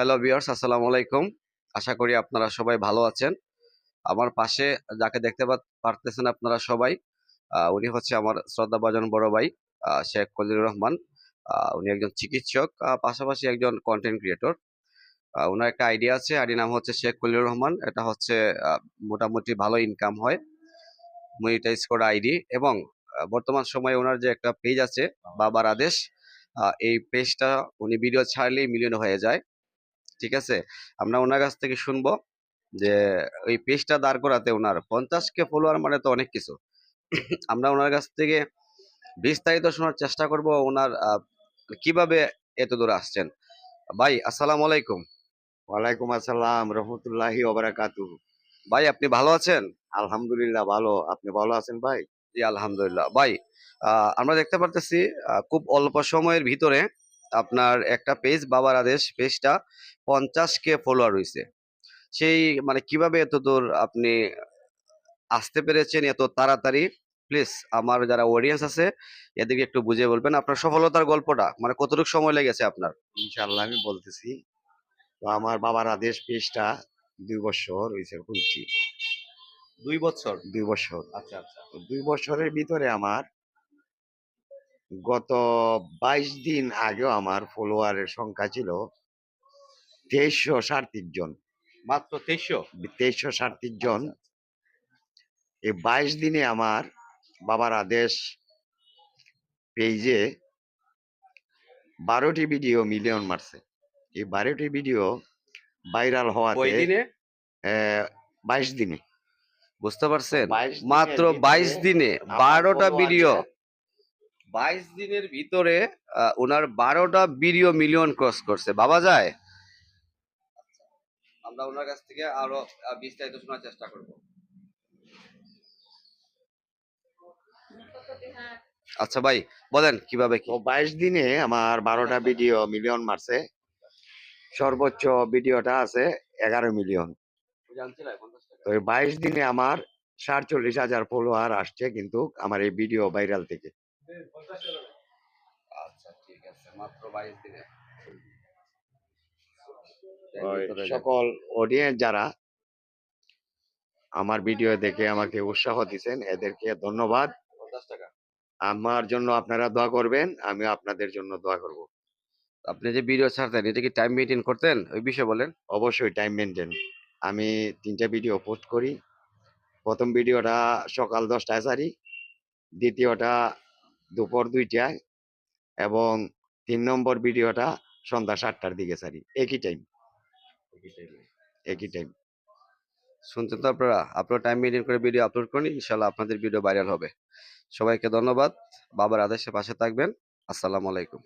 Hello viewers আসসালামু আলাইকুম। আশা করি আপনারা সবাই ভালো আছেন। আমার পাশে যাকে দেখতে পারতেছেন আপনারা সবাই উনি হচ্ছে আমার শ্রদ্ধাভাজন বড় ভাই শেখ কলিরুর রহমান। উনি একজন চিকিৎসক পাশাপাশি একজন কন্টেন্ট ক্রিয়েটর ওনার একটা আইডিয়া আছে আইডি নাম হচ্ছে শেখ কলিরুর রহমান। এটা হচ্ছে মোটামুটি ভালো ইনকাম হয় মনিটাইজ করা আইডি এবং বর্তমান সময়ে ওনার যে একটা পেজ আছে, বাবার আদেশ এই পেজটা উনি ভিডিও ছাড়লেই মিলিয়ন হয়ে যায়। ঠিক আছে? আমরা ওনার কাছ থেকে শুনব যে ওই পেজটা দাঁড় করাতে ওনার পঞ্চাশ কে ফলোয়ার মানে তো অনেক কিছু। আমরা ওনার কাছ থেকে বিস্তারিত শোনার চেষ্টা করব ওনার কীভাবে এত দূর আসছেন। ভাই আসসালামু আলাইকুম। ওয়ালাইকুম আসসালাম রহমতুল্লাহি ওবারাকাতু ভাই আপনি ভালো আছেন? আলহামদুলিল্লাহ ভালো। আপনি ভালো আছেন ভাই? জি আলহামদুলিল্লাহ। ভাই আহ, আমরা দেখতে পারতেছি খুব অল্প সময়ের ভিতরে আপনার একটা পেজ বাবার আদেশ পেজটা পঞ্চাশ কে ফলোয়ার রয়েছে সেই মানে কীভাবে এত দূর আপনি আসতে পেরেছেন এত তাড়াতাড়ি? প্লিজ আমার যারা অডিয়েন্স আছে এদেরকে একটু বুঝিয়ে বলবেন আপনার সফলতার গল্পটা মানে কতটুকু সময় লেগেছে আপনার? ইনশাল্লাহ আমি বলতেছি তো আমার বাবার আদেশ পেজটা দুই বছর হয়েছে খুলছি দুই বছর? দুই বছর। আচ্ছা আচ্ছা। তো দুই বছরের ভিতরে আমার গত বাইশ দিন আগেও আমার ফলোয়ারের সংখ্যা ছিল তেইশশো সাড়ত্রিশ জন। মাত্র তেইশশো? তেইশশো সাড়ত্রিশ জন। এই বাইশ দিনে আমার বাবার আদেশ পেজে বারোটি ভিডিও মিলিয়ন মারছে। এই বারোটি ভিডিও ভাইরাল ওই হওয়াতে দিনে? বাইশ দিনে। বুঝতে পারছেন? মাত্র বাইশ দিনে বারোটা ভিডিও বাইশ দিনের ভিতরে ওনার বারোটা ভিডিও মিলিয়ন ক্রস করছে। বাবা যায়? আমরা ওনার কাছ থেকে আরও বিস্তারিত শোনার চেষ্টা করব। আচ্ছা ভাই, বলেন কীভাবে কি? বাইশ দিনে আমার বারোটা ভিডিও মিলিয়ন মারছে। সর্বোচ্চ ভিডিওটা আছে এগারো মিলিয়ন বাইশ দিনে আমার সাতচল্লিশ হাজার ফলোয়ার আসছে কিন্তু আমার এই ভিডিও ভাইরাল থেকে। আচ্ছা ঠিক আছে মাত্র বাইশ দিনে। সকল অডিয়েন্স যারা আমার ভিডিও দেখে আমাকে উৎসাহ দিচ্ছেন এদেরকে ধন্যবাদ। আমার জন্য আপনারা দোয়া করবেন আমি আপনাদের জন্য দোয়া করব। আপনি যে ভিডিও ছাড়তেন এটা কি টাইম মেনটেন করতেন? ওই বিষয়ে বলেন। অবশ্যই টাইম মেনটেন আমি তিনটা ভিডিও পোস্ট করি। প্রথম ভিডিওটা সকাল দশটায় সারি দ্বিতীয়টা দুপুর দুইটায় এবং তিন নম্বর ভিডিওটা সন্ধ্যা সাতটার দিকে সারি একই টাইম একই টাইম শুনছেন তো আপনারা? আপনারা টাইম মেনটেন করে ভিডিও আপলোড করুন ইনশাল্লাহ আপনাদের ভিডিও ভাইরাল হবে। সবাইকে ধন্যবাদ। বাবার আদেশে পাশে থাকবেন। আসসালামু আলাইকুম।